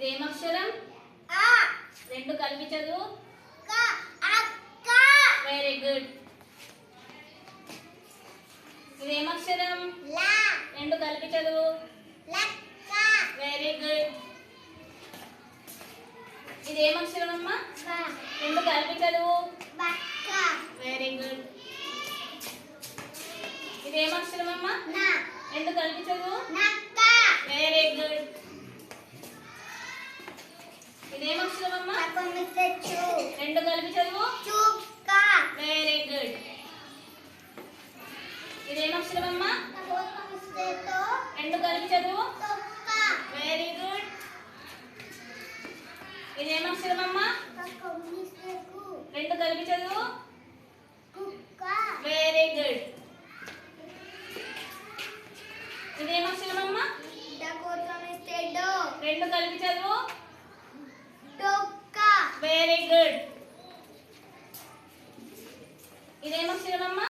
ఇదేమక్షరం? ఆ. రెండు కలిపి చదువు. వెరీ గుడ్ ఇదేమక్షరం? రెండు కలిపి చదువు. వెరీ గుడ్ ఇదేమక్షరం అమ్మా రెండు కలిపి చదువు. వెరీ గుడ్ ఇదేమక్షరం అమ్మా నా రెండు కలిపి చదువు నక్క వెరీ గుడ్ ఇదేమక్షరం అమ్మా పక్కమిచ్చు రెండు కలిపి చదువు. వెరీ గుడ్ ఇదేమక్షరం అమ్మా పక్కమిస్తో రెండు కలిపి చదువు. వెరీ గుడ్ ఇదేమక్షరం అమ్మా పక్కమిస్తో రెండు కలిపి చదువు. వెరీ గుడ్ ఇదేమక్షరం అమ్మా డకోటమిస్తో రెండు కలిపి చదువు. వెరీ గుడ్ ఇదేమో అమ్మా